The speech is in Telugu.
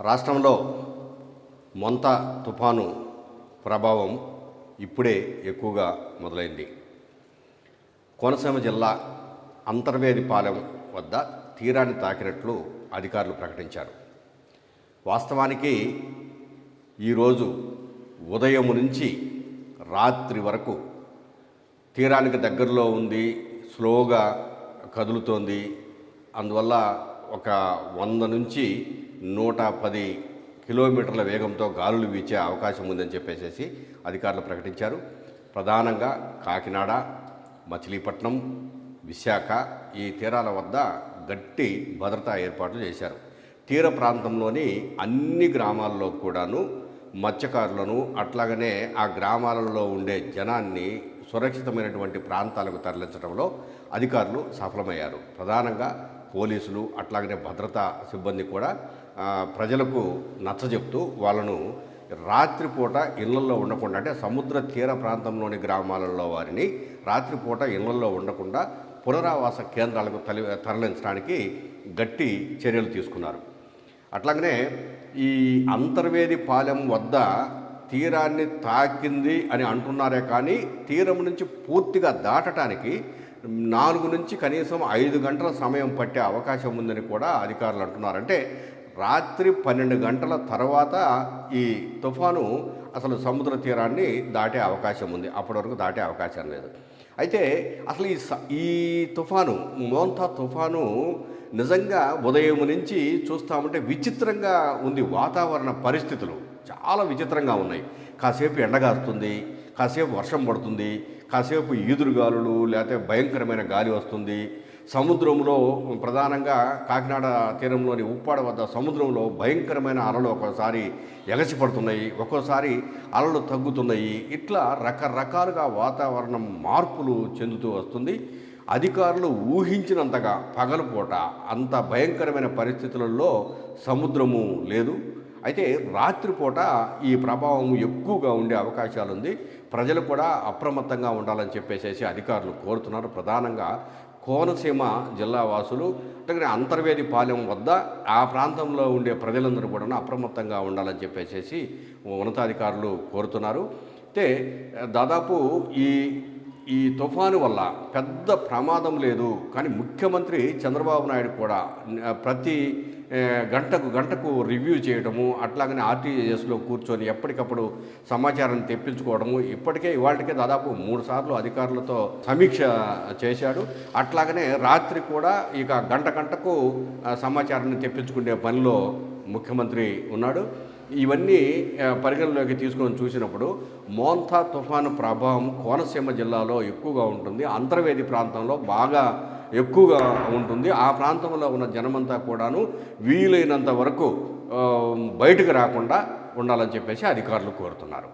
రాష్ట్రంలో మొంత తుఫాను ప్రభావం ఇప్పుడే ఎక్కువగా మొదలైంది. కోనసీమ జిల్లా అంతర్వేదిపాలెం వద్ద తీరాన్ని తాకినట్లు అధికారులు ప్రకటించారు. వాస్తవానికి ఈరోజు ఉదయం నుంచి రాత్రి వరకు తీరానికి దగ్గరలో ఉంది స్లోగా కదులుతోంది. అందువల్ల ఒక వంద నుంచి నూట పది కిలోమీటర్ల వేగంతో గాలులు వీచే అవకాశం ఉందని చెప్పేసి అధికారులు ప్రకటించారు. ప్రధానంగా కాకినాడ మచిలీపట్నం విశాఖ ఈ తీరాల వద్ద గట్టి భద్రతా ఏర్పాట్లు చేశారు. తీర ప్రాంతంలోని అన్ని గ్రామాల్లో కూడాను మత్స్యకారులను అట్లాగనే ఆ గ్రామాలలో ఉండే జనాన్ని సురక్షితమైనటువంటి ప్రాంతాలకు తరలించడంలో అధికారులు సఫలమయ్యారు. ప్రధానంగా పోలీసులు అట్లాగనే భద్రతా సిబ్బంది కూడా ప్రజలకు నచ్చజెప్తూ వాళ్ళను రాత్రిపూట ఇళ్ళలో ఉండకుండా అంటే సముద్ర తీర ప్రాంతంలోని గ్రామాలలో వారిని రాత్రిపూట ఇళ్ళలో ఉండకుండా పునరావాస కేంద్రాలకు తలి తరలించడానికి గట్టి చర్యలు తీసుకున్నారు. అట్లాగనే ఈ అంతర్వేది పాలెం వద్ద తీరాన్ని తాకింది అని అంటున్నారే కానీ తీరం నుంచి పూర్తిగా దాటటానికి నాలుగు నుంచి కనీసం ఐదు గంటల సమయం పట్టే అవకాశం ఉందని కూడా అధికారులు అంటున్నారు. అంటే రాత్రి పన్నెండు గంటల తర్వాత ఈ తుఫాను అసలు సముద్ర తీరాన్ని దాటే అవకాశం ఉంది. అప్పటి వరకు దాటే అవకాశం లేదు. అయితే అసలు ఈ స- ఈ తుఫాను మోంతా తుఫాను నిజంగా ఉదయం నుంచి చూస్తామంటే విచిత్రంగా ఉంది వాతావరణ పరిస్థితులు. చాలా విచిత్రంగా ఉన్నాయి. కాసేపు ఎండగాస్తుంది కాసేపు వర్షం పడుతుంది కాసేపు ఈదురుగాలులు లేకపోతే భయంకరమైన గాలి వస్తుంది. సముద్రంలో ప్రధానంగా కాకినాడ తీరంలోని ఉప్పాడ వద్ద సముద్రంలో భయంకరమైన అలలు ఒక్కోసారి ఎగసిపడుతున్నాయి ఒక్కోసారి అలలు తగ్గుతున్నాయి. ఇట్లా రకరకాలుగా వాతావరణం మార్పులు చెందుతూ వస్తుంది. అధికారులు ఊహించినంతగా పగలపూట అంత భయంకరమైన పరిస్థితులలో సముద్రము లేదు. అయితే రాత్రిపూట ఈ ప్రభావం ఎక్కువగా ఉండే అవకాశాలు ఉంది ప్రజలు కూడా అప్రమత్తంగా ఉండాలని చెప్పేసేసి అధికారులు కోరుతున్నారు. ప్రధానంగా కోనసీమ జిల్లా వాసులు అంటే అంతర్వేది పాలెం వద్ద ఆ ప్రాంతంలో ఉండే ప్రజలందరూ కూడా అప్రమత్తంగా ఉండాలని చెప్పేసి ఉన్నతాధికారులు కోరుతున్నారు. అయితే దాదాపు ఈ ఈ తుఫాను వల్ల పెద్ద ప్రమాదం లేదు. కానీ ముఖ్యమంత్రి చంద్రబాబు నాయుడు కూడా ప్రతి గంటకు గంటకు రివ్యూ చేయడము అట్లాగనే ఆర్టీజీఎస్లో కూర్చొని ఎప్పటికప్పుడు సమాచారాన్ని తెప్పించుకోవడము ఇప్పటికే ఇవాళకే దాదాపు మూడు సార్లు అధికారులతో సమీక్ష చేశాడు. అట్లాగనే రాత్రి కూడా ఇక గంట గంటకు సమాచారాన్ని తెప్పించుకునే పనిలో ముఖ్యమంత్రి ఉన్నాడు. ఇవన్నీ పరిగణలోకి తీసుకొని చూసినప్పుడు మోంతా తుఫాను ప్రభావం కోనసీమ జిల్లాలో ఎక్కువగా ఉంటుంది. అంతర్వేది ప్రాంతంలో బాగా ఎక్కువగా ఉంటుంది. ఆ ప్రాంతంలో ఉన్న జనమంతా కూడాను వీలైనంత వరకు బయటకు రాకుండా ఉండాలని చెప్పేసి అధికారులు కోరుతున్నారు.